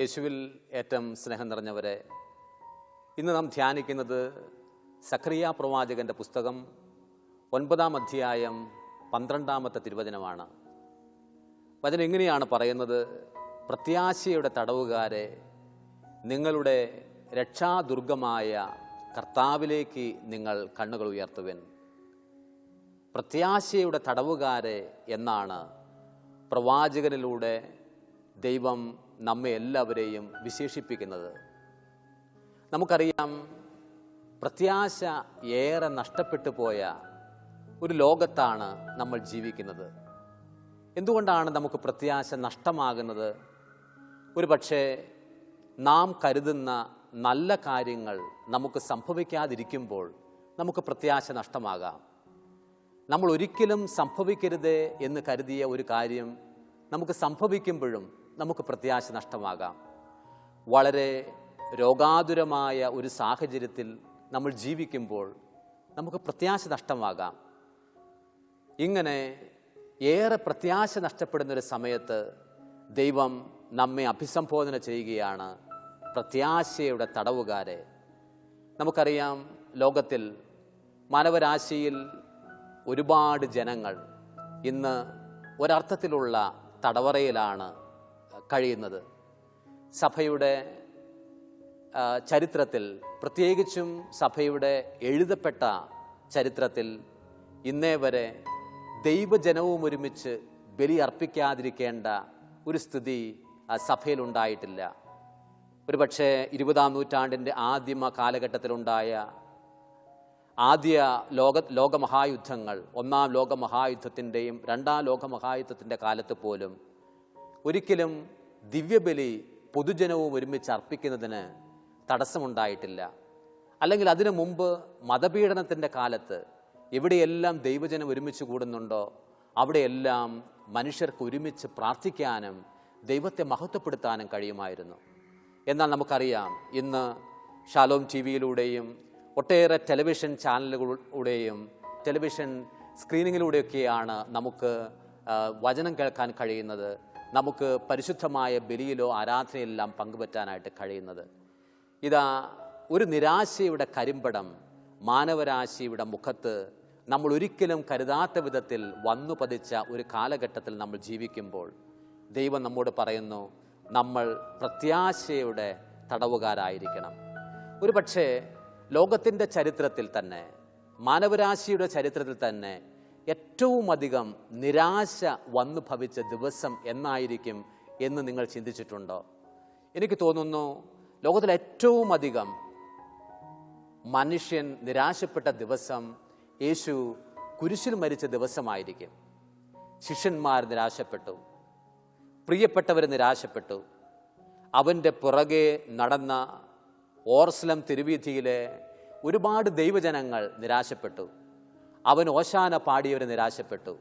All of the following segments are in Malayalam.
യേശുവിൽ ഏറ്റവും സ്നേഹം നിറഞ്ഞവരെ ഇന്ന് നാം ധ്യാനിക്കുന്നത് സക്രിയ പ്രവാചകന്റെ പുസ്തകം ഒൻപതാം അധ്യായം പന്ത്രണ്ടാമത്തെ തിരുവചനമാണ്. വചനം എങ്ങനെയാണ് പറയുന്നത്? പ്രത്യാശയുടെ തടവുകാരെ നിങ്ങളുടെ രക്ഷാദുർഗമായ കർത്താവിലേക്ക് നിങ്ങൾ കണ്ണുകൾ ഉയർത്തുവൻ. പ്രത്യാശയുടെ തടവുകാരെ എന്നാണ് പ്രവാചകനിലൂടെ ദൈവം നമ്മെ എല്ലാവരെയും വിശേഷിപ്പിക്കുന്നത്. നമുക്കറിയാം പ്രത്യാശ ഏറെ നഷ്ടപ്പെട്ടു പോയ ഒരു ലോകത്താണ് നമ്മൾ ജീവിക്കുന്നത്. എന്തുകൊണ്ടാണ് നമുക്ക് പ്രത്യാശ നഷ്ടമാകുന്നത്? ഒരു പക്ഷേ നാം കരുതുന്ന നല്ല കാര്യങ്ങൾ നമുക്ക് സംഭവിക്കാതിരിക്കുമ്പോൾ നമുക്ക് പ്രത്യാശ നഷ്ടമാകാം. നമ്മൾ ഒരിക്കലും സംഭവിക്കരുത് എന്ന് കരുതിയ ഒരു കാര്യം നമുക്ക് സംഭവിക്കുമ്പോഴും നമുക്ക് പ്രത്യാശ നഷ്ടമാകാം. വളരെ രോഗാതുരമായ ഒരു സാഹചര്യത്തിൽ നമ്മൾ ജീവിക്കുമ്പോൾ നമുക്ക് പ്രത്യാശ നഷ്ടമാകാം. ഇങ്ങനെ ഏറെ പ്രത്യാശ നഷ്ടപ്പെടുന്ന ഒരു സമയത്ത് ദൈവം നമ്മെ അഭിസംബോധന ചെയ്യുകയാണ് പ്രത്യാശയുടെ തടവുകാരെ. നമുക്കറിയാം ലോകത്തിൽ മാനവരാശിയിൽ ഒരുപാട് ജനങ്ങൾ ഇന്ന് ഒരർത്ഥത്തിലുള്ള തടവറയിലാണ് കഴിയുന്നത്. സഭയുടെ ചരിത്രത്തിൽ പ്രത്യേകിച്ചും സഭയുടെ എഴുതപ്പെട്ട ചരിത്രത്തിൽ ഇന്നേ വരെ ദൈവജനവും ഒരുമിച്ച് ബലി അർപ്പിക്കാതിരിക്കേണ്ട ഒരു സ്ഥിതി സഭയിലുണ്ടായിട്ടില്ല ഒരുപക്ഷെ ഇരുപതാം നൂറ്റാണ്ടിന്റെ ആദിമ കാലഘട്ടത്തിലുണ്ടായ ആദ്യ ലോക ലോകമഹായുദ്ധങ്ങൾ ഒന്നാം ലോകമഹായുദ്ധത്തിന്റെയും രണ്ടാം ലോകമഹായുദ്ധത്തിന്റെ കാലത്ത് പോലും ഒരിക്കലും ദിവ്യബലി പൊതുജനവും ഒരുമിച്ച് അർപ്പിക്കുന്നതിന് തടസ്സമുണ്ടായിട്ടില്ല. അല്ലെങ്കിൽ അതിനു മുമ്പ് മതപീഡനത്തിന്റെ കാലത്ത് എവിടെയെല്ലാം ദൈവജനം ഒരുമിച്ച് കൂടുന്നുണ്ടോ അവിടെയെല്ലാം മനുഷ്യർക്ക് ഒരുമിച്ച് പ്രാർത്ഥിക്കാനും ദൈവത്തെ മഹത്വപ്പെടുത്താനും കഴിയുമായിരുന്നു. എന്നാൽ നമുക്കറിയാം ഇന്ന് ഷാലോം ടി വിയിലൂടെയും ഒട്ടേറെ ടെലിവിഷൻ ചാനലുകളിലൂടെയും ടെലിവിഷൻ സ്ക്രീനിങ്ങിലൂടെയൊക്കെയാണ് നമുക്ക് വചനം കേൾക്കാൻ കഴിയുന്നത്. നമുക്ക് പരിശുദ്ധമായ ബലിയിലോ ആരാധനയിലെല്ലാം പങ്കുപറ്റാനായിട്ട് കഴിയുന്നത്. ഇതാ ഒരു നിരാശയുടെ കരിമ്പടം മാനവരാശിയുടെ മുഖത്ത് നമ്മൾ ഒരിക്കലും കരുതാത്ത വിധത്തിൽ വന്നു പതിച്ച ഒരു കാലഘട്ടത്തിൽ നമ്മൾ ജീവിക്കുമ്പോൾ ദൈവം നമ്മോട് പറയുന്നു നമ്മൾ പ്രത്യാശയുടെ തടവുകാരായിരിക്കണം. ഒരു പക്ഷേ ലോകത്തിന്റെ ചരിത്രത്തിൽ തന്നെ മാനവരാശിയുടെ ചരിത്രത്തിൽ തന്നെ ഏറ്റവും അധികം നിരാശ വന്നു ഭവിച്ച ദിവസം എന്നായിരിക്കും എന്ന് നിങ്ങൾ ചിന്തിച്ചിട്ടുണ്ടോ? എനിക്ക് തോന്നുന്നു ലോകത്തിൽ ഏറ്റവും അധികം മനുഷ്യൻ നിരാശപ്പെട്ട ദിവസം യേശു കുരിശിൽ മരിച്ച ദിവസമായിരിക്കും. ശിഷ്യന്മാർ നിരാശപ്പെട്ടു. പ്രിയപ്പെട്ടവർ നിരാശപ്പെട്ടു. അവന്റെ പുറകെ നടന്ന ഓർസ്ലം തിരുവീഥിയിലെ ഒരുപാട് ദൈവജനങ്ങൾ നിരാശപ്പെട്ടു. അവൻ ഓശാന പാടിയവരെ നിരാശപ്പെട്ടു.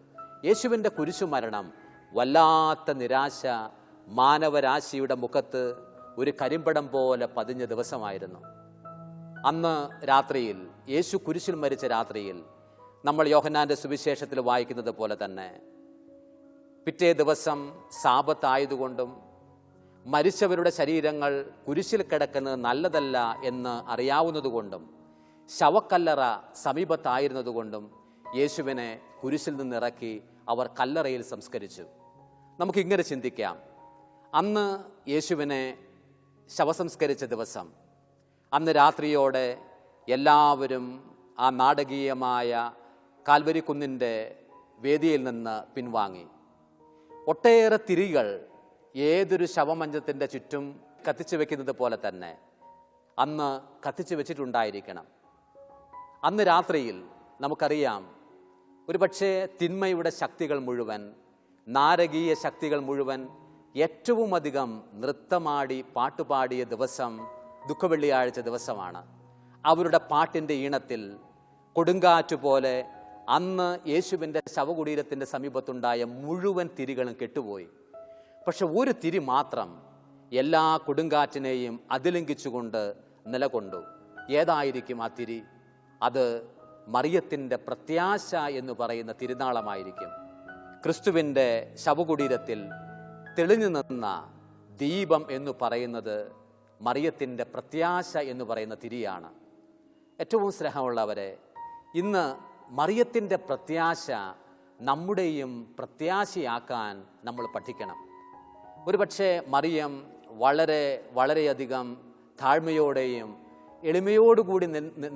യേശുവിന്റെ കുരിശുമരണം വല്ലാത്ത നിരാശ മാനവരാശിയുടെ മുഖത്ത് ഒരു കരിമ്പടം പോലെ പതിഞ്ഞ ദിവസമായിരുന്നു. അന്ന് രാത്രിയിൽ യേശു കുരിശിൽ മരിച്ച രാത്രിയിൽ നമ്മൾ യോഹന്നാന്റെ സുവിശേഷത്തിൽ വായിക്കുന്നത് പോലെ തന്നെ പിറ്റേ ദിവസം സാപത്തായതുകൊണ്ടും മരിച്ചവരുടെ ശരീരങ്ങൾ കുരിശിൽ കിടക്കുന്നത് നല്ലതല്ല എന്ന് അറിയാവുന്നതുകൊണ്ടും ശവക്കല്ലറ സമീപത്തായിരുന്നതുകൊണ്ടും യേശുവിനെ കുരിശിൽ നിന്നിറക്കി അവർ കല്ലറയിൽ സംസ്കരിച്ചു. നമുക്കിങ്ങനെ ചിന്തിക്കാം. അന്ന് യേശുവിനെ ശവസംസ്കരിച്ച ദിവസം അന്ന് രാത്രിയോടെ എല്ലാവരും ആ നാടകീയമായ കാൽവരിക്കുന്നിന്റെ വേദിയിൽ നിന്ന് പിൻവാങ്ങി. ഒട്ടേറെ തിരികൾ ഏതൊരു ശവമഞ്ചത്തിന്റെ ചുറ്റും കത്തിച്ചു വെക്കുന്നത് പോലെ തന്നെ അന്ന് കത്തിച്ചു വെച്ചിട്ടുണ്ടായിരിക്കണം. അന്ന് രാത്രിയിൽ നമുക്കറിയാം ഒരുപക്ഷെ തിന്മയുടെ ശക്തികൾ മുഴുവൻ നാരകീയ ശക്തികൾ മുഴുവൻ ഏറ്റവും അധികം നൃത്തമാടി പാട്ടുപാടിയ ദിവസം ദുഃഖവെള്ളിയാഴ്ച ദിവസമാണ്. അവരുടെ പാട്ടിന്റെ ഈണത്തിൽ കൊടുങ്കാറ്റ് പോലെ അന്ന് യേശുവിന്റെ ശവകുടീരത്തിന്റെ സമീപത്തുണ്ടായ മുഴുവൻ തിരികളും കെട്ടുപോയി. പക്ഷെ ഒരു തിരി മാത്രം എല്ലാ കൊടുങ്കാറ്റിനെയും അതിലംഘിച്ചുകൊണ്ട് നിലകൊണ്ടു. ഏതായിരിക്കും ആ തിരി? അത് മറിയത്തിന്റെ പ്രത്യാശ എന്ന് പറയുന്ന തിരുനാളമായിരിക്കും. ക്രിസ്തുവിന്റെ ശവകുടീരത്തിൽ തെളിഞ്ഞു നിന്ന ദീപം എന്ന് പറയുന്നത് മറിയത്തിന്റെ പ്രത്യാശ എന്ന് പറയുന്ന തിരിയാണ്. ഏറ്റവും സ്നേഹമുള്ളവരെ ഇന്ന് മറിയത്തിന്റെ പ്രത്യാശ നമ്മുടെയും പ്രത്യാശയാക്കാൻ നമ്മൾ പഠിക്കണം. ഒരുപക്ഷെ മറിയം വളരെ വളരെയധികം താഴ്മയോടെയും എളിമയോടുകൂടി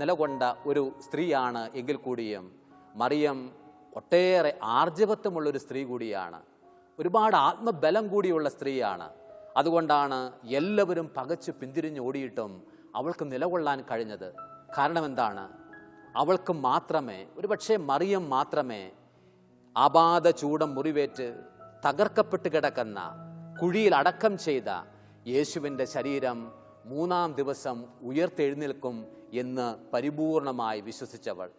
നിലകൊണ്ട ഒരു സ്ത്രീയാണ് എങ്കിൽ കൂടിയും മറിയം ഒട്ടേറെ ആർജവത്വമുള്ളൊരു സ്ത്രീ കൂടിയാണ്. ഒരുപാട് ആത്മബലം കൂടിയുള്ള സ്ത്രീയാണ്. അതുകൊണ്ടാണ് എല്ലാവരും പകച്ചു പിന്തിരിഞ്ഞ് ഓടിയിട്ടും അവൾക്ക് നിലകൊള്ളാൻ കഴിഞ്ഞത്. കാരണം എന്താണ് അവൾക്ക് മാത്രമേ ഒരുപക്ഷെ മറിയം മാത്രമേ അപാത ചൂടം മുറിവേറ്റ് തകർക്കപ്പെട്ട് കിടക്കുന്ന കുഴിയിൽ അടക്കം ചെയ്ത യേശുവിന്റെ ശരീരം മൂന്നാം ദിവസം ഉയർത്തെഴുന്നേൽക്കും എന്ന് പരിപൂർണമായി വിശ്വസിച്ചവൾ.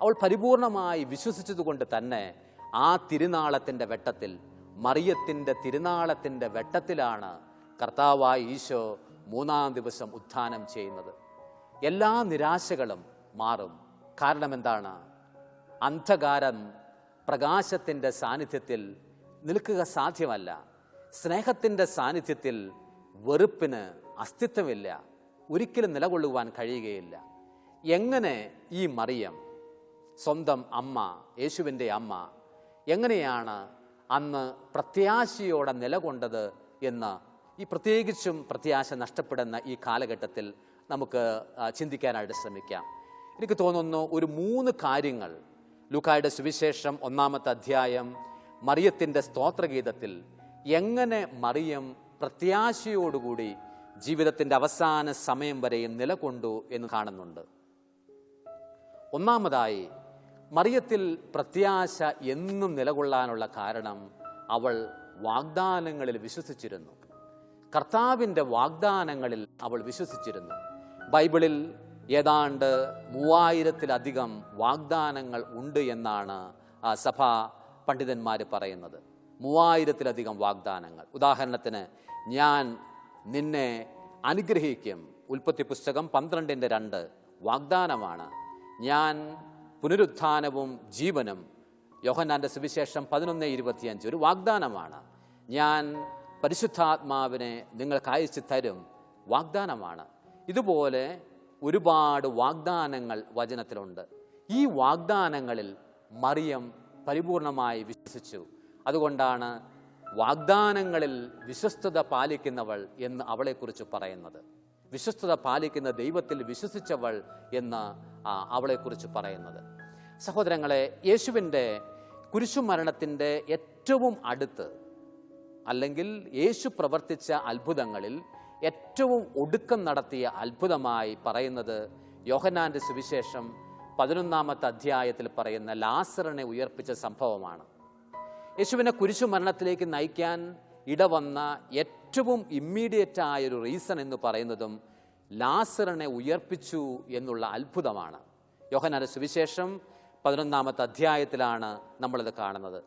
അവൾ പരിപൂർണമായി വിശ്വസിച്ചതുകൊണ്ട് തന്നെ ആ തിരുനാളത്തിന്റെ വെട്ടത്തിൽ മറിയത്തിന്റെ തിരുനാളത്തിന്റെ വെട്ടത്തിലാണ് കർത്താവായ ഈശോ മൂന്നാം ദിവസം ഉത്ഥാനം ചെയ്യുന്നത്. എല്ലാ നിരാശകളും മാറും. കാരണം എന്താണ്? അന്ധകാരം പ്രകാശത്തിന്റെ സാന്നിധ്യത്തിൽ നിൽക്കുക സാധ്യമല്ല. സ്നേഹത്തിന്റെ സാന്നിധ്യത്തിൽ വെറുപ്പിന് അസ്തിത്വമില്ല. ഒരിക്കലും നിലകൊള്ളുവാൻ കഴിയുകയില്ല. എങ്ങനെ ഈ മറിയം സ്വന്തം അമ്മ യേശുവിന്റെ അമ്മ എങ്ങനെയാണ് അന്ന് പ്രത്യാശയോടെ നിലകൊണ്ടത് എന്ന് ഈ പ്രത്യേകിച്ചും പ്രത്യാശ നഷ്ടപ്പെടുന്ന ഈ കാലഘട്ടത്തിൽ നമുക്ക് ചിന്തിക്കാനായിട്ട് ശ്രമിക്കാം. എനിക്ക് തോന്നുന്നു ഒരു മൂന്ന് കാര്യങ്ങൾ ലുക്കായുടെ സുവിശേഷം ഒന്നാമത്തെ അധ്യായം മറിയത്തിന്റെ സ്തോത്രഗീതത്തിൽ എങ്ങനെ മറിയം പ്രത്യാശയോടുകൂടി ജീവിതത്തിന്റെ അവസാന സമയം വരെയും നിലകൊണ്ടു എന്ന് കാണുന്നുണ്ട്. ഒന്നാമതായി മറിയത്തിൽ പ്രത്യാശ എന്നും നിലകൊള്ളാനുള്ള കാരണം അവൾ വാഗ്ദാനങ്ങളിൽ വിശ്വസിച്ചിരുന്നു. കർത്താവിന്റെ വാഗ്ദാനങ്ങളിൽ അവൾ വിശ്വസിച്ചിരുന്നു. ബൈബിളിൽ ഏതാണ്ട് മൂവായിരത്തിലധികം വാഗ്ദാനങ്ങൾ ഉണ്ട് എന്നാണ് സഭാ പണ്ഡിതന്മാർ പറയുന്നത്. മൂവായിരത്തിലധികം വാഗ്ദാനങ്ങൾ. ഉദാഹരണത്തിന് ഞാൻ നിന്നെ അനുഗ്രഹിക്കും. ഉൽപ്പത്തി പുസ്തകം പന്ത്രണ്ടിന്റെ രണ്ട് വാഗ്ദാനമാണ്. ഞാൻ പുനരുത്ഥാനവും ജീവനും. യോഹന്നാന്റെ സുവിശേഷം പതിനൊന്ന് ഇരുപത്തിയഞ്ച് ഒരു വാഗ്ദാനമാണ്. ഞാൻ പരിശുദ്ധാത്മാവിനെ നിങ്ങൾക്ക് അയച്ചു തരും വാഗ്ദാനമാണ്. ഇതുപോലെ ഒരുപാട് വാഗ്ദാനങ്ങൾ വചനത്തിലുണ്ട്. ഈ വാഗ്ദാനങ്ങളിൽ മറിയം പരിപൂർണമായി വിശ്വസിച്ചു. അതുകൊണ്ടാണ് വാഗ്ദാനങ്ങളിൽ വിശ്വസ്തത പാലിക്കുന്നവൾ എന്ന് അവളെക്കുറിച്ച് പറയുന്നത്. വിശ്വസ്തത പാലിക്കുന്ന ദൈവത്തിൽ വിശ്വസിച്ചവൾ എന്ന് അവളെക്കുറിച്ച് പറയുന്നത്. സഹോദരങ്ങളെ യേശുവിന്റെ കുരിശുമരണത്തിന്റെ ഏറ്റവും അടുത്ത് അല്ലെങ്കിൽ യേശു പ്രവർത്തിച്ച അത്ഭുതങ്ങളിൽ ഏറ്റവും ഒടുക്കം നടത്തിയ അത്ഭുതമായി പറയുന്നത് യോഹന്നാന്റെ സുവിശേഷം പതിനൊന്നാമത്തെ അധ്യായത്തിൽ പറയുന്ന ലാസറിനെ ഉയർപ്പിച്ച സംഭവമാണ്. യേശുവിനെ കുരിശു മരണത്തിലേക്ക് നയിക്കാൻ ഇടവന്ന ഏറ്റവും ഇമ്മീഡിയറ്റ് ആയൊരു റീസൺ എന്ന് പറയുന്നതും ലാസറിനെ ഉയർപ്പിച്ചു എന്നുള്ള അത്ഭുതമാണ്. യോഹനാന സുവിശേഷം പതിനൊന്നാമത്തെ അധ്യായത്തിലാണ് നമ്മളിത് കാണുന്നത്.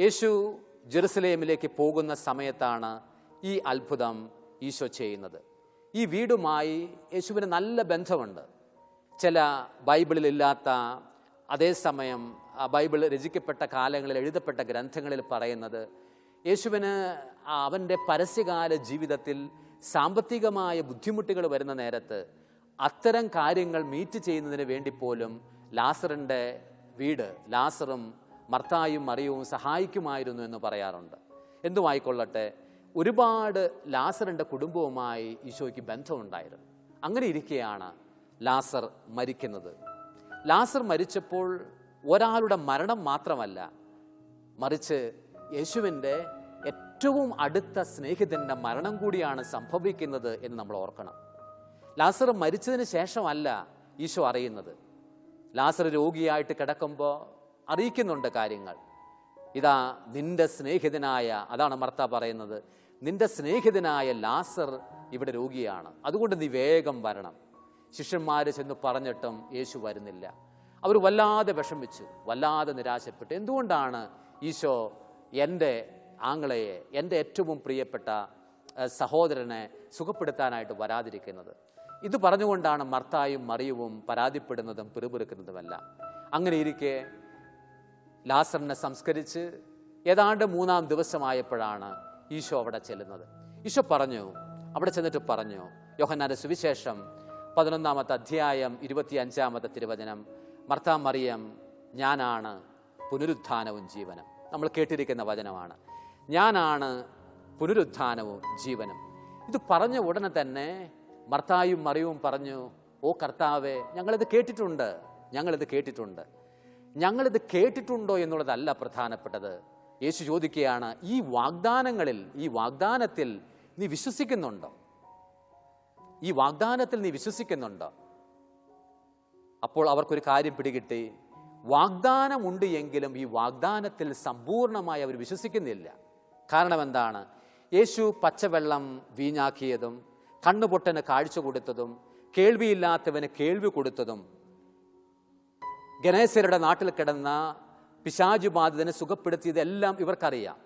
യേശു ജെറുസലേമിലേക്ക് പോകുന്ന സമയത്താണ് ഈ അത്ഭുതം ഈശോ ചെയ്യുന്നത്. ഈ വീടുമായി യേശുവിന് നല്ല ബന്ധമുണ്ട്. ചില ബൈബിളിലില്ലാത്ത അതേസമയം ബൈബിൾ രചിക്കപ്പെട്ട കാലങ്ങളിൽ എഴുതപ്പെട്ട ഗ്രന്ഥങ്ങളിൽ പറയുന്നത് യേശുവിന് അവന്റെ പരസ്യകാല ജീവിതത്തിൽ സാമ്പത്തികമായ ബുദ്ധിമുട്ടുകൾ വരുന്ന നേരത്ത് അത്തരം കാര്യങ്ങൾ മീറ്റ് ചെയ്യുന്നതിന് വേണ്ടി പോലും ലാസറിന്റെ വീട് ലാസറും മർത്തായും മറിയവും സഹായിക്കുമായിരുന്നു എന്ന് പറയാറുണ്ട്. എന്തുമായിക്കൊള്ളട്ടെ ഒരുപാട് ലാസറിന്റെ കുടുംബവുമായി ഈശോയ്ക്ക് ബന്ധമുണ്ടായിരുന്നു. അങ്ങനെ ഇരിക്കെയാണ് ലാസർ മരിക്കുന്നത്. ലാസർ മരിച്ചപ്പോൾ ഒരാളുടെ മരണം മാത്രമല്ല മറിച്ച് യേശുവിന്റെ ഏറ്റവും അടുത്ത സ്നേഹിതന്റെ മരണം കൂടിയാണ് സംഭവിക്കുന്നത് എന്ന് നമ്മൾ ഓർക്കണം. ലാസർ മരിച്ചതിന് ശേഷമല്ല ഈശോ അറിയുന്നത്. ലാസർ രോഗിയായിട്ട് കിടക്കുമ്പോൾ അറിയിക്കുന്നുണ്ട് കാര്യങ്ങൾ. ഇതാ നിന്റെ സ്നേഹിതനായ അതാണ് മർത്ത പറയുന്നത് നിന്റെ സ്നേഹിതനായ ലാസർ ഇവിടെ രോഗിയാണ്. അതുകൊണ്ട് നീ വേഗം വരണം. ശിഷ്യന്മാർ ചെന്ന് പറഞ്ഞിട്ടും യേശു വരുന്നില്ല. അവർ വല്ലാതെ വിഷമിച്ചു വല്ലാതെ നിരാശപ്പെട്ടു. എന്തുകൊണ്ടാണ് ഈശോ എന്റെ ആങ്ങളയെ എന്റെ ഏറ്റവും പ്രിയപ്പെട്ട സഹോദരനെ സുഖപ്പെടുത്താനായിട്ട് വരാതിരിക്കുന്നത്? ഇത് പറഞ്ഞുകൊണ്ടാണ് മർത്തായും മറിയവും പരാതിപ്പെടുന്നതും പിറുപിറുക്കുന്നതുമല്ല. അങ്ങനെ ഇരിക്കെ ലാസറിനെ സംസ്കരിച്ച് ഏതാണ്ട് മൂന്നാം ദിവസമായപ്പോഴാണ് ഈശോ അവിടെ ചെല്ലുന്നത്. ഈശോ പറഞ്ഞു അവിടെ ചെന്നിട്ട് പറഞ്ഞു യോഹന്നാന്റെ സുവിശേഷം പതിനൊന്നാമത്തെ അധ്യായം ഇരുപത്തി അഞ്ചാമത്തെ തിരുവചനം. മർത്താ മറിയം ഞാനാണ് പുനരുത്ഥാനവും ജീവനും. നമ്മൾ കേട്ടിരിക്കുന്ന വചനമാണ്. ഞാനാണ് പുനരുത്ഥാനവും ജീവനും. ഇത് പറഞ്ഞ ഉടനെ തന്നെ മർത്തായും മറിയവും പറഞ്ഞു ഓ കർത്താവെ ഞങ്ങളിത് കേട്ടിട്ടുണ്ട്. ഞങ്ങളിത് കേട്ടിട്ടുണ്ട്. ഞങ്ങളിത് കേട്ടിട്ടുണ്ടോ എന്നുള്ളതല്ല പ്രധാനപ്പെട്ടത്. യേശു ചോദിക്കുകയാണ് ഈ വാഗ്ദാനങ്ങളിൽ ഈ വാഗ്ദാനത്തിൽ നീ വിശ്വസിക്കുന്നുണ്ടോ? ഈ വാഗ്ദാനത്തിൽ നീ വിശ്വസിക്കുന്നുണ്ട്? അപ്പോൾ അവർക്കൊരു കാര്യം പിടികിട്ടി. വാഗ്ദാനമുണ്ട് എങ്കിലും ഈ വാഗ്ദാനത്തിൽ സമ്പൂർണമായി അവർ വിശ്വസിക്കുന്നില്ല. കാരണം എന്താണ്? യേശു പച്ചവെള്ളം വീഞ്ഞാക്കിയതും കണ്ണുപൊട്ടന് കാഴ്ച കൊടുത്തതും കേൾവിയില്ലാത്തവന് കേൾവി കൊടുത്തതും ഗണേശരുടെ നാട്ടിൽ കിടന്ന പിശാജു ബാധിതനെ സുഖപ്പെടുത്തിയതെല്ലാം ഇവർക്കറിയാം.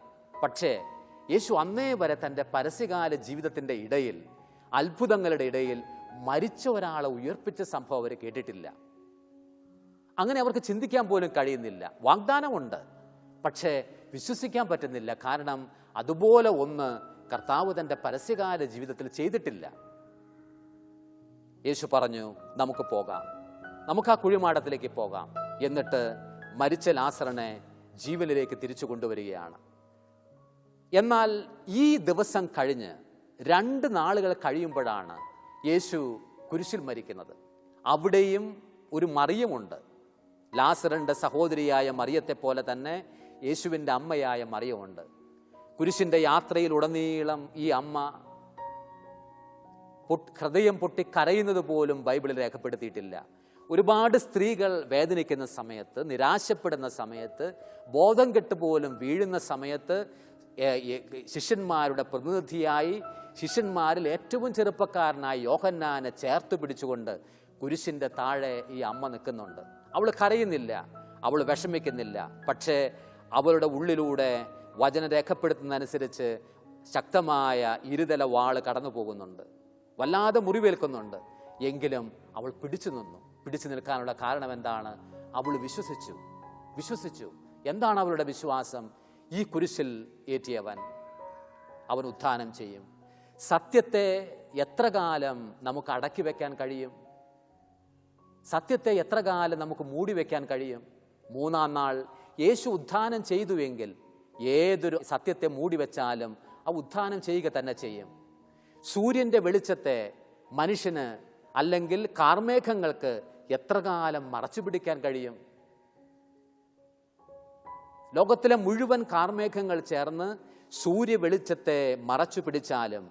പക്ഷേ യേശു അന്നേ വരെ തന്റെ പരസ്യകാല ജീവിതത്തിന്റെ ഇടയിൽ അത്ഭുതങ്ങളുടെ ഇടയിൽ മരിച്ച ഒരാളെ ഉയർപ്പിച്ച സംഭവം അവർ കേട്ടിട്ടില്ല. അങ്ങനെ അവർക്ക് ചിന്തിക്കാൻ പോലും കഴിയുന്നില്ല. വാഗ്ദാനമുണ്ട്. പക്ഷേ വിശ്വസിക്കാൻ പറ്റുന്നില്ല. കാരണം അതുപോലെ ഒന്ന് കർത്താവ് തന്റെ പരസ്യകാല ജീവിതത്തിൽ ചെയ്തിട്ടില്ല. യേശു പറഞ്ഞു നമുക്ക് പോകാം. നമുക്ക് ആ കുഴിമാടത്തിലേക്ക് പോകാം. എന്നിട്ട് മരിച്ച ലാസറിനെ ജീവനിലേക്ക് തിരിച്ചു കൊണ്ടുവരികയാണ്. എന്നാൽ ഈ ദിവസം കഴിഞ്ഞ് രണ്ട് നാളുകൾ കഴിയുമ്പോഴാണ് യേശു കുരിശിൽ മരിക്കുന്നത്. അവിടെയും ഒരു മറിയമുണ്ട്. ലാസറിന്റെ സഹോദരിയായ മറിയത്തെ പോലെ തന്നെ യേശുവിന്റെ അമ്മയായ മറിയമുണ്ട്. കുരിശിന്റെ യാത്രയിലുടനീളം ഈ അമ്മ ഹൃദയം പൊട്ടി കരയുന്നത് പോലും ബൈബിളിൽ രേഖപ്പെടുത്തിയിട്ടില്ല. ഒരുപാട് സ്ത്രീകൾ വേദനിക്കുന്ന സമയത്ത് നിരാശപ്പെടുന്ന സമയത്ത് ബോധം കെട്ട് പോലും വീഴുന്ന സമയത്ത് ശിഷ്യന്മാരുടെ പ്രതിനിധിയായി ശിഷ്യന്മാരിൽ ഏറ്റവും ചെറുപ്പക്കാരനായി യോഹന്നാനെ ചേർത്ത് പിടിച്ചുകൊണ്ട് കുരിശിന്റെ താഴെ ഈ അമ്മ നിൽക്കുന്നുണ്ട്. അവൾ കരയുന്നില്ല അവൾ വിഷമിക്കുന്നില്ല. പക്ഷേ അവളുടെ ഉള്ളിലൂടെ വചനം രേഖപ്പെടുത്തുന്നതനുസരിച്ച് ശക്തമായ ഇരുതല വാൾ കടന്നു പോകുന്നുണ്ട്. വല്ലാതെ മുറിവേൽക്കുന്നുണ്ട്. എങ്കിലും അവൾ പിടിച്ചു നിന്നു. പിടിച്ചു നിൽക്കാനുള്ള കാരണം എന്താണ്? അവൾ വിശ്വസിച്ചു. വിശ്വസിച്ചു. എന്താണ് അവളുടെ വിശ്വാസം? ഈ കുരിശിൽ ഏറ്റിയവൻ അവൻ ഉത്ഥാനം ചെയ്യും. സത്യത്തെ എത്ര കാലം നമുക്ക് അടക്കി വെക്കാൻ കഴിയും? സത്യത്തെ എത്ര കാലം നമുക്ക് മൂടി വെക്കാൻ കഴിയും? മൂന്നാം നാൾ യേശു ഉത്ഥാനം ചെയ്തുവെങ്കിൽ ഏതൊരു സത്യത്തെ മൂടി വെച്ചാലും ആ ഉത്ഥാനം ചെയ്യുക തന്നെ ചെയ്യും. സൂര്യന്റെ വെളിച്ചത്തെ മനുഷ്യന് അല്ലെങ്കിൽ കാർമേഘങ്ങൾക്ക് എത്ര കാലം മറച്ചു പിടിക്കാൻ കഴിയും? ലോകത്തിലെ മുഴുവൻ കാർമേഘങ്ങൾ ചേർന്ന് സൂര്യവെളിച്ചത്തെ മറച്ചു പിടിച്ചാലും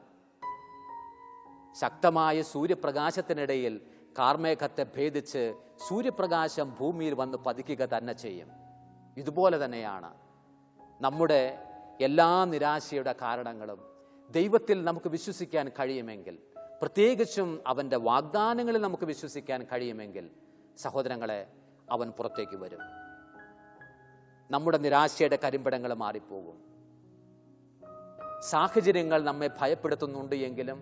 ശക്തമായ സൂര്യപ്രകാശത്തിനിടയിൽ കാർമേഘത്തെ ഭേദിച്ച് സൂര്യപ്രകാശം ഭൂമിയിൽ വന്ന് പതിക്കുക തന്നെ ചെയ്യും. ഇതുപോലെ തന്നെയാണ് നമ്മുടെ എല്ലാ നിരാശയുടെ കാരണങ്ങളും ദൈവത്തിൽ നമുക്ക് വിശ്വസിക്കാൻ കഴിയുമെങ്കിൽ പ്രത്യേകിച്ചും അവന്റെ വാഗ്ദാനങ്ങളിൽ നമുക്ക് വിശ്വസിക്കാൻ കഴിയുമെങ്കിൽ സഹോദരങ്ങളെ അവൻ പുറത്തേക്ക് വരും. നമ്മുടെ നിരാശയുടെ കരിമ്പടങ്ങൾ മാറിപ്പോകും. സാഹചര്യങ്ങൾ നമ്മെ ഭയപ്പെടുത്തുന്നുണ്ട് എങ്കിലും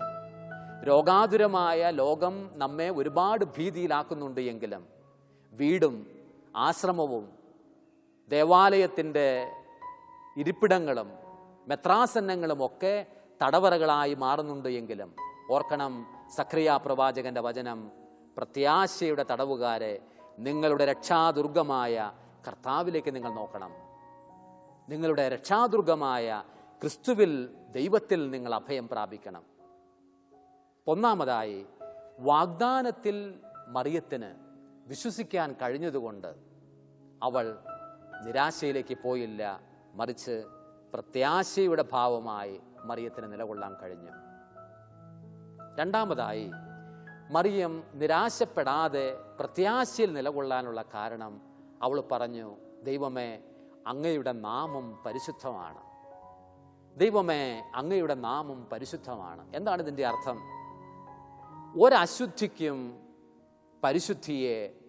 രോഗാതുരമായ ലോകം നമ്മെ ഒരുപാട് ഭീതിയിലാക്കുന്നുണ്ട് എങ്കിലും വീടും ആശ്രമവും ദേവാലയത്തിന്റെ ഇരിപ്പിടങ്ങളും മെത്രാസന്നങ്ങളും ഒക്കെ തടവറകളായി മാറുന്നുണ്ട് എങ്കിലും ഓർക്കണം സക്രിയ പ്രവാചകന്റെ വചനം പ്രത്യാശയുടെ തടവുകാരെ നിങ്ങളുടെ രക്ഷാദുർഗമായ കർത്താവിലേക്ക് നിങ്ങൾ നോക്കണം. നിങ്ങളുടെ രക്ഷാദുർഗമായ ക്രിസ്തുവിൽ ദൈവത്തിൽ നിങ്ങൾ അഭയം പ്രാപിക്കണം. ഒന്നാമതായി വാഗ്ദാനത്തിൽ മറിയത്തിന് വിശ്വസിക്കാൻ കഴിഞ്ഞതുകൊണ്ട് അവൾ നിരാശയിലേക്ക് പോയില്ല. മറിച്ച് പ്രത്യാശയുടെ ഭാവമായി മറിയത്തിന് നിലകൊള്ളാൻ കഴിഞ്ഞു. രണ്ടാമതായി മറിയം നിരാശപ്പെടാതെ പ്രത്യാശയിൽ നിലകൊള്ളാനുള്ള കാരണം അവൾ പറഞ്ഞു ദൈവമേ അങ്ങയുടെ നാമം പരിശുദ്ധമാണ്. ദൈവമേ അങ്ങയുടെ നാമം പരിശുദ്ധമാണ്. എന്താണ് ഇതിന്റെ അർത്ഥം? ഒരശുദ്ധിക്കും പരിശുദ്ധിയെ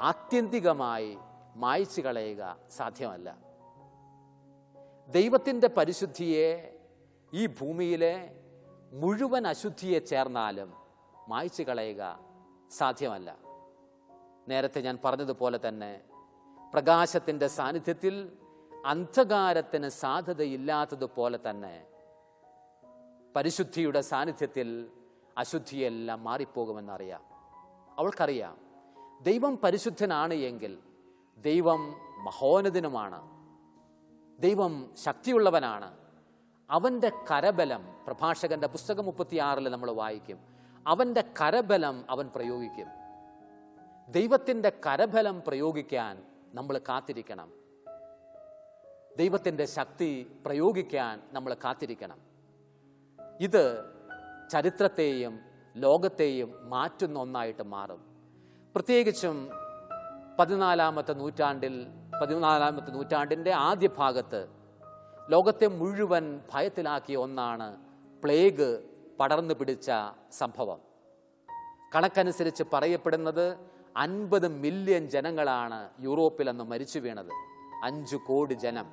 ആത്യന്തികമായി മായ്ച്ചു കളയുക സാധ്യമല്ല. ദൈവത്തിന്റെ പരിശുദ്ധിയെ ഈ ഭൂമിയിലെ മുഴുവൻ അശുദ്ധിയെ ചേർന്നാലും മായ്ച്ചു കളയുക സാധ്യമല്ല. നേരത്തെ ഞാൻ പറഞ്ഞതുപോലെ തന്നെ പ്രകാശത്തിന്റെ സാന്നിധ്യത്തിൽ അന്ധകാരത്തിന് സാധ്യതയില്ലാത്തതുപോലെ തന്നെ പരിശുദ്ധിയുടെ സാന്നിധ്യത്തിൽ അശുദ്ധിയെല്ലാം മാറിപ്പോകുമെന്നറിയാം. അവൾക്കറിയാം ദൈവം പരിശുദ്ധനാണ് എങ്കിൽ ദൈവം മഹോന്നതനുമാണ് ദൈവം ശക്തിയുള്ളവനാണ്. അവന്റെ കരബലം പ്രഭാഷകന്റെ പുസ്തകം മുപ്പത്തിയാറിൽ നമ്മൾ വായിക്കും അവന്റെ കരബലം അവൻ പ്രയോഗിക്കും. ദൈവത്തിന്റെ കരബലം പ്രയോഗിക്കാൻ നമ്മൾ കാത്തിരിക്കണം. ദൈവത്തിന്റെ ശക്തി പ്രയോഗിക്കാൻ നമ്മൾ കാത്തിരിക്കണം. ഇത് ചരിത്രത്തെയും ലോകത്തെയും മാറ്റുന്ന ഒന്നായിട്ട് മാറും. പ്രത്യേകിച്ചും പതിനാലാമത്തെ നൂറ്റാണ്ടിൽ പതിനാലാമത്തെ നൂറ്റാണ്ടിന്റെ ആദ്യ ഭാഗത്ത് ലോകത്തെ മുഴുവൻ ഭയത്തിലാക്കിയ ഒന്നാണ് പ്ലേഗ് പടർന്നു പിടിച്ച സംഭവം. കണക്കനുസരിച്ച് പറയപ്പെടുന്നത് അൻപത് മില്യൺ ജനങ്ങളാണ് യൂറോപ്പിൽ അന്ന് മരിച്ചു വീണത്. അഞ്ചു കോടി ജനം.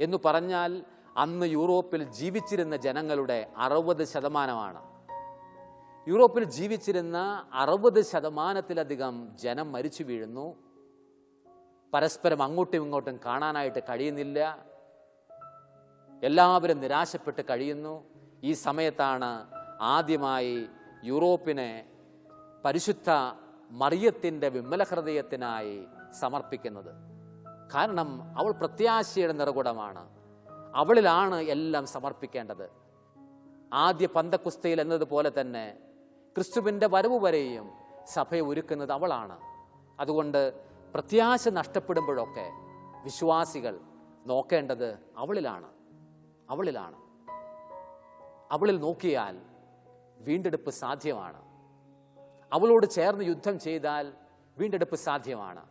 എന്ന് പറഞ്ഞാൽ അന്ന് യൂറോപ്പിൽ ജീവിച്ചിരുന്ന ജനങ്ങളുടെ അറുപത് ശതമാനമാണ്. യൂറോപ്പിൽ ജീവിച്ചിരുന്ന അറുപത് ശതമാനത്തിലധികം ജനം മരിച്ചു വീഴുന്നു. പരസ്പരം അങ്ങോട്ടും ഇങ്ങോട്ടും കാണാനായിട്ട് കഴിയുന്നില്ല. എല്ലാവരും നിരാശപ്പെട്ട് കഴിയുന്നു. ഈ സമയത്താണ് ആദ്യമായി യൂറോപ്പിനെ പരിശുദ്ധ മറിയത്തിന്റെ വിമല ഹൃദയത്തിനായി സമർപ്പിക്കുന്നത്. കാരണം അവൾ പ്രത്യാശയുടെ നിറകുടമാണ്. അവളിലാണ് എല്ലാം സമർപ്പിക്കേണ്ടത്. ആദ്യ പന്തക്കുസ്തയിൽ എന്നതുപോലെ തന്നെ ക്രിസ്തുവിന്റെ വരവ് വരെയും സഭയെ ഒരുക്കുന്നത് അവളാണ്. അതുകൊണ്ട് പ്രത്യാശ നഷ്ടപ്പെടുമ്പോഴൊക്കെ വിശ്വാസികൾ നോക്കേണ്ടത് അവളിലാണ്. അവളിലാണ്. അവളിൽ നോക്കിയാൽ വീണ്ടെടുപ്പ് സാധ്യമാണ്. അവളോട് ചേർന്ന് യുദ്ധം ചെയ്താൽ വീണ്ടെടുപ്പ് സാധ്യമാണ്.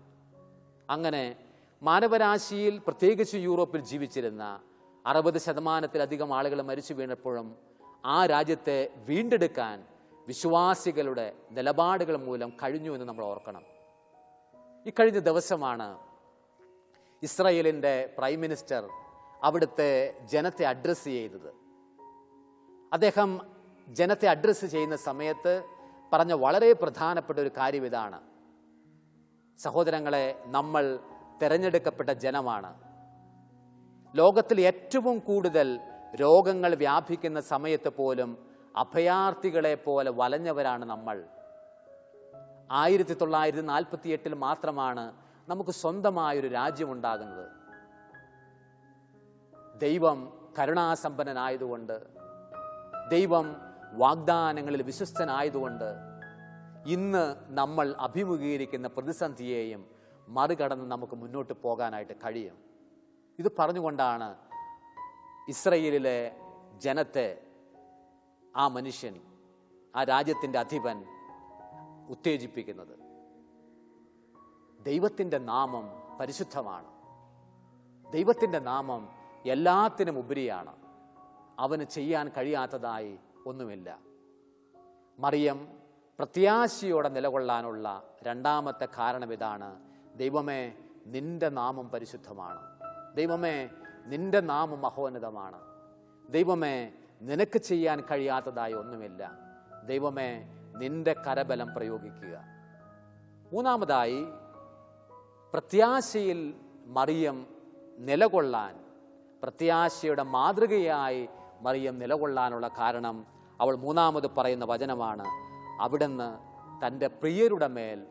അങ്ങനെ മാനവരാശിയിൽ പ്രത്യേകിച്ച് യൂറോപ്പിൽ ജീവിച്ചിരുന്ന അറുപത് ശതമാനത്തിലധികം ആളുകൾ മരിച്ചു വീണപ്പോഴും ആ രാജ്യത്തെ വീണ്ടെടുക്കാൻ വിശ്വാസികളുടെ നിലപാടുകൾ മൂലം കഴിഞ്ഞു എന്ന് നമ്മൾ ഓർക്കണം. ഇക്കഴിഞ്ഞ ദിവസമാണ് ഇസ്രയേലിന്റെ പ്രൈം മിനിസ്റ്റർ അവിടുത്തെ ജനത്തെ അഡ്രസ്സ് ചെയ്തത്. അദ്ദേഹം ജനത്തെ അഡ്രസ്സ് ചെയ്യുന്ന സമയത്ത് പറഞ്ഞ വളരെ പ്രധാനപ്പെട്ട ഒരു കാര്യം ഇതാണ്. സഹോദരങ്ങളെ നമ്മൾ തിരഞ്ഞെടുക്കപ്പെട്ട ജനമാണ്. ലോകത്തിൽ ഏറ്റവും കൂടുതൽ രോഗങ്ങൾ വ്യാപിക്കുന്ന സമയത്ത് പോലും അഭയാർത്ഥികളെ പോലെ വലഞ്ഞവരാണ് നമ്മൾ. ആയിരത്തി തൊള്ളായിരത്തി നാൽപ്പത്തി എട്ടിൽ മാത്രമാണ് നമുക്ക് സ്വന്തമായൊരു രാജ്യമുണ്ടാകുന്നത്. ദൈവം കരുണാസമ്പന്നനായതുകൊണ്ട് ദൈവം വാഗ്ദാനങ്ങളിൽ വിശ്വസ്തനായതുകൊണ്ട് ഇന്ന് നമ്മൾ അഭിമുഖീകരിക്കുന്ന പ്രതിസന്ധിയെയും മറികടന്ന് നമുക്ക് മുന്നോട്ട് പോകാനായിട്ട് കഴിയും. ഇത് പറഞ്ഞുകൊണ്ടാണ് ഇസ്രയേലിലെ ജനത്തെ ആ മനുഷ്യൻ ആ രാജ്യത്തിന്റെ അധിപൻ ഉത്തേജിപ്പിക്കുന്നത്. ദൈവത്തിന്റെ നാമം പരിശുദ്ധമാണ്. ദൈവത്തിന്റെ നാമം എല്ലാത്തിനും ഉപരിയാണ്. അവന് ചെയ്യാൻ കഴിയാത്തതായി ഒന്നുമില്ല. മറിയം പ്രത്യാശയോടെ നിലകൊള്ളാനുള്ള രണ്ടാമത്തെ കാരണം ഇതാണ് ദൈവമേ നിന്റെ നാമം പരിശുദ്ധമാണ്. ദൈവമേ നിന്റെ നാമം മഹോന്നതമാണ്. ദൈവമേ നിനക്ക് ചെയ്യാൻ കഴിയാത്തതായി ഒന്നുമില്ല. ദൈവമേ നിന്റെ കരബലം പ്രയോഗിക്കുക. മൂന്നാമതായി പ്രത്യാശയിൽ മറിയം നിലകൊള്ളാൻ പ്രത്യാശയുടെ മാതൃകയായി മറിയം നിലകൊള്ളാനുള്ള കാരണം അവൾ മൂന്നാമത് പറയുന്ന വചനമാണ്. അവിടുന്ന് തന്റെ പ്രിയരുടെ മേൽ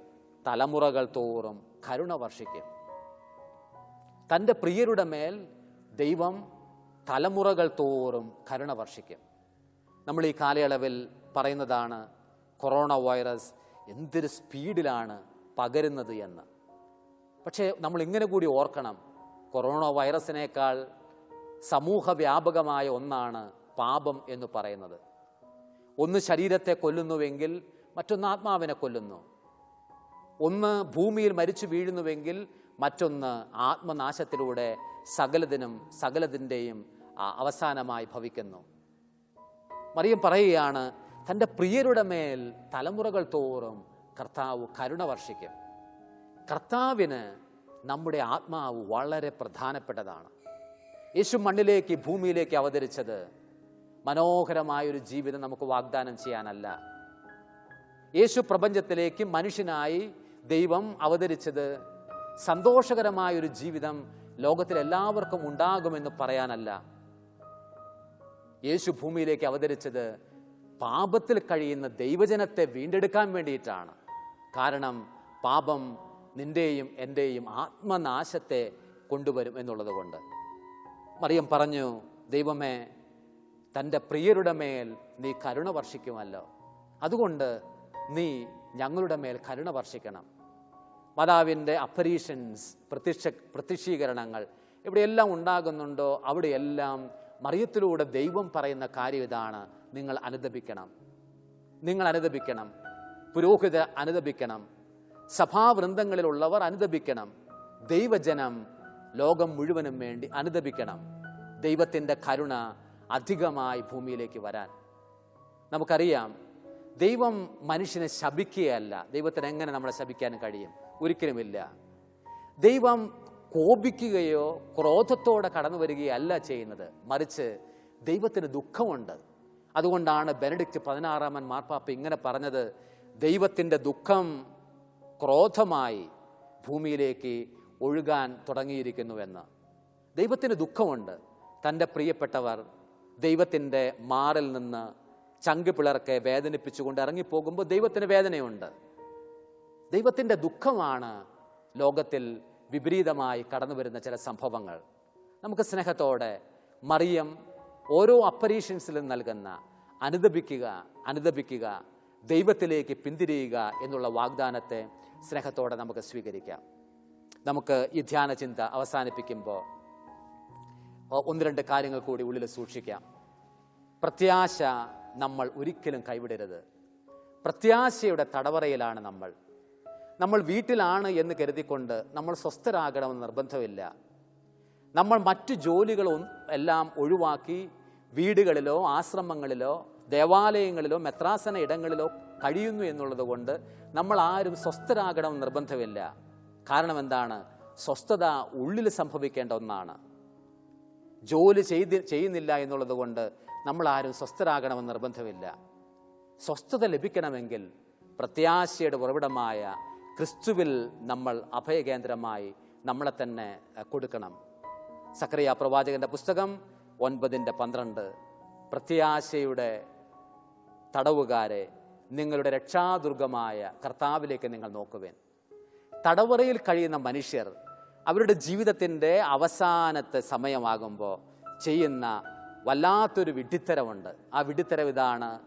തലമുറകൾ തോറും കരുണ വർഷിക്കും. തന്റെ പ്രിയരുടെ മേൽ ദൈവം തലമുറകൾ തോറും കരുണ വർഷിക്കും. നമ്മൾ ഈ കാലയളവിൽ പറയുന്നതാണ് കൊറോണ വൈറസ് എന്തൊരു സ്പീഡിലാണ് പകരുന്നത് എന്ന്. പക്ഷേ നമ്മൾ ഇങ്ങനെ കൂടി ഓർക്കണം കൊറോണ വൈറസിനേക്കാൾ സമൂഹ വ്യാപകമായ ഒന്നാണ് പാപം എന്ന് പറയുന്നത്. ഒന്ന് ശരീരത്തെ കൊല്ലുന്നുവെങ്കിൽ മറ്റൊന്ന് ആത്മാവിനെ കൊല്ലുന്നു. ഒന്ന് ഭൂമിയിൽ മരിച്ചു വീഴുന്നുവെങ്കിൽ മറ്റൊന്ന് ആത്മനാശത്തിലൂടെ സകലതിനും സകലതിന്റെയും അവസാനമായി ഭവിക്കുന്നു. മറിയം പറയുകയാണ് തന്റെ പ്രിയരുടെ മേൽ തലമുറകൾ തോറും കർത്താവ് കരുണ വർഷിക്കും. കർത്താവിന് നമ്മുടെ ആത്മാവ് വളരെ പ്രധാനപ്പെട്ടതാണ്. യേശു മണ്ണിലേക്ക് ഭൂമിയിലേക്ക് അവതരിച്ചത് മനോഹരമായൊരു ജീവിതം നമുക്ക് വാഗ്ദാനം ചെയ്യാനല്ല. യേശു പ്രപഞ്ചത്തിലേക്ക് മനുഷ്യനായി ദൈവം അവതരിച്ചത് സന്തോഷകരമായൊരു ജീവിതം ലോകത്തിൽ എല്ലാവർക്കും ഉണ്ടാകുമെന്ന് പറയാനല്ല. യേശു ഭൂമിയിലേക്ക് അവതരിച്ചത് പാപത്തിൽ കഴിയുന്ന ദൈവജനത്തെ വീണ്ടെടുക്കാൻ വേണ്ടിയിട്ടാണ്. കാരണം പാപം നിന്റെയും എന്റെയും ആത്മനാശത്തെ കൊണ്ടുവരും എന്നുള്ളത് കൊണ്ട്. മറിയം പറഞ്ഞു ദൈവമേ തന്റെ പ്രിയരുടെ മേൽ നീ കരുണ വർഷിക്കുമല്ലോ. അതുകൊണ്ട് നീ ഞങ്ങളുടെ മേൽ കരുണ വർഷിക്കണം. മാതാവിന്റെ അപ്പരീഷൻസ് പ്രത്യക്ഷ പ്രത്യക്ഷീകരണങ്ങൾ എവിടെയെല്ലാം ഉണ്ടാകുന്നുണ്ടോ അവിടെയെല്ലാം മറിയത്തിലൂടെ ദൈവം പറയുന്ന കാര്യം ഇതാണ്. നിങ്ങൾ അനുദപിക്കണം. നിങ്ങൾ അനുദപിക്കണം. പുരോഹിത അനുദപിക്കണം. സഭാവൃന്ദങ്ങളിലുള്ളവർ അനുദപിക്കണം. ദൈവജനം ലോകം മുഴുവനും വേണ്ടി അനുദപിക്കണം. ദൈവത്തിന്റെ കരുണ അധികമായി ഭൂമിയിലേക്ക് വരാൻ. നമുക്കറിയാം ദൈവം മനുഷ്യനെ ശപിക്കുകയല്ല. ദൈവത്തിന് എങ്ങനെ നമ്മളെ ശപിക്കാൻ കഴിയും? ഒരിക്കലുമില്ല. ദൈവം കോപിക്കുകയോ ക്രോധത്തോടെ കടന്നു വരികയല്ല ചെയ്യുന്നത്. മറിച്ച് ദൈവത്തിന് ദുഃഖമുണ്ട്. അതുകൊണ്ടാണ് ബെനഡിക്റ്റ് പതിനാറാമൻ മാർപ്പാപ്പ ഇങ്ങനെ പറഞ്ഞത് ദൈവത്തിന്റെ ദുഃഖം ക്രോധമായി ഭൂമിയിലേക്ക് ഒഴുകാൻ തുടങ്ങിയിരിക്കുന്നുവെന്ന്. ദൈവത്തിന് ദുഃഖമുണ്ട്. തന്റെ പ്രിയപ്പെട്ടവർ ദൈവത്തിന്റെ മാറിൽ നിന്ന് ചങ്ക് പിളർക്കെ വേദനിപ്പിച്ചുകൊണ്ട് ഇറങ്ങിപ്പോകുമ്പോൾ ദൈവത്തിന് വേദനയുണ്ട്. ദൈവത്തിന്റെ ദുഃഖമാണ് ലോകത്തിൽ വിപരീതമായി കടന്നു വരുന്ന ചില സംഭവങ്ങൾ. നമുക്ക് സ്നേഹത്തോടെ മറിയം ഓരോ അപ്പരീഷൻസിലും നൽകുന്ന അനുദപിക്കുക അനുദപിക്കുക ദൈവത്തിലേക്ക് പിന്തിരിയുക എന്നുള്ള വാഗ്ദാനത്തെ സ്നേഹത്തോടെ നമുക്ക് സ്വീകരിക്കാം. നമുക്ക് ഈ ധ്യാന ചിന്ത അവസാനിപ്പിക്കുമ്പോൾ ഒന്ന് രണ്ട് കാര്യങ്ങൾ കൂടി ഉള്ളിൽ സൂക്ഷിക്കാം. പ്രത്യാശ നമ്മൾ ഒരിക്കലും കൈവിടരുത്. പ്രത്യാശയുടെ തടവറയിലാണ് നമ്മൾ. നമ്മൾ വീട്ടിലാണ് എന്ന് കരുതിക്കൊണ്ട് നമ്മൾ സ്വസ്ഥരാകണമെന്ന് നിർബന്ധമില്ല. നമ്മൾ മറ്റു ജോലികളും എല്ലാം ഒഴിവാക്കി വീടുകളിലോ ആശ്രമങ്ങളിലോ ദേവാലയങ്ങളിലോ മെത്രാസന ഇടങ്ങളിലോ കഴിയുന്നു എന്നുള്ളത് കൊണ്ട് നമ്മൾ ആരും സ്വസ്ഥരാകണമെന്ന് നിർബന്ധമില്ല. കാരണം എന്താണ് സ്വസ്ഥത ഉള്ളിൽ സംഭവിക്കേണ്ട ഒന്നാണ്. ജോലി ചെയ്ത് ചെയ്യുന്നില്ല എന്നുള്ളത് കൊണ്ട് നമ്മൾ ആരും സ്വസ്ഥരാകണമെന്ന് നിർബന്ധമില്ല. സ്വസ്ഥത ലഭിക്കണമെങ്കിൽ പ്രത്യാശയുടെ ഉറവിടമായ ക്രിസ്തുവിൽ നമ്മൾ അഭയകേന്ദ്രമായി നമ്മളെ തന്നെ കൊടുക്കണം. സക്രിയ പ്രവാചകന്റെ പുസ്തകം ഒൻപതിന്റെ പന്ത്രണ്ട്. പ്രത്യാശയുടെ തടവുകാരെ നിങ്ങളുടെ രക്ഷാദുർഗമായ കർത്താവിലേക്ക് നിങ്ങൾ നോക്കുവേൻ. തടവറയിൽ കഴിയുന്ന മനുഷ്യർ അവരുടെ ജീവിതത്തിന്റെ അവസാനത്തെ സമയമാകുമ്പോൾ ചെയ്യുന്ന വല്ലാത്തൊരു വിഡിത്തരവുണ്ട് ആ വിഡിത്തരവ് ഇതാണ്.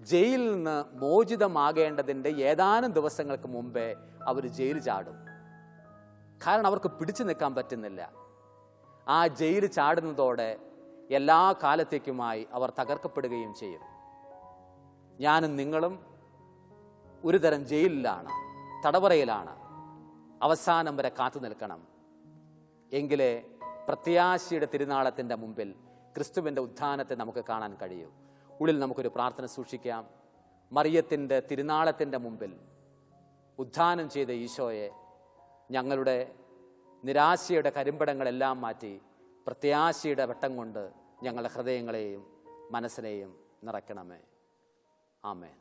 ജയിലിൽ നിന്ന് മോചിതമാകേണ്ടതിന്റെ ഏതാനും ദിവസങ്ങൾക്ക് മുമ്പേ അവർ ജയിൽ ചാടും. കാരണം അവർക്ക് പിടിച്ചു നിൽക്കാൻ പറ്റുന്നില്ല. ആ ജയിൽ ചാടുന്നതോടെ എല്ലാ കാലത്തേക്കുമായി അവർ തകർക്കപ്പെടുകയും ചെയ്യും. ഞാനും നിങ്ങളും ഒരുതരം ജയിലിലാണ് തടവറയിലാണ്. അവസാനം വരെ കാത്തു നിൽക്കണം. എങ്കിലേ പ്രത്യാശയുടെ തിരുനാളത്തിന്റെ മുമ്പിൽ ക്രിസ്തുവിന്റെ ഉത്ഥാനത്തെ നമുക്ക് കാണാൻ കഴിയൂ. ഉള്ളിൽ നമുക്കൊരു പ്രാർത്ഥന സൂക്ഷിക്കാം. മറിയത്തിന്റെ തിരുനാളത്തിന്റെ മുമ്പിൽ ഉദ്ധാനം ചെയ്ത ഈശോയെ ഞങ്ങളുടെ നിരാശയുടെ കരിമ്പടങ്ങളെല്ലാം മാറ്റി പ്രത്യാശയുടെ വട്ടം കൊണ്ട് ഞങ്ങളുടെ ഹൃദയങ്ങളെയും മനസ്സിനെയും നിറയ്ക്കണമേ. ആമേൻ.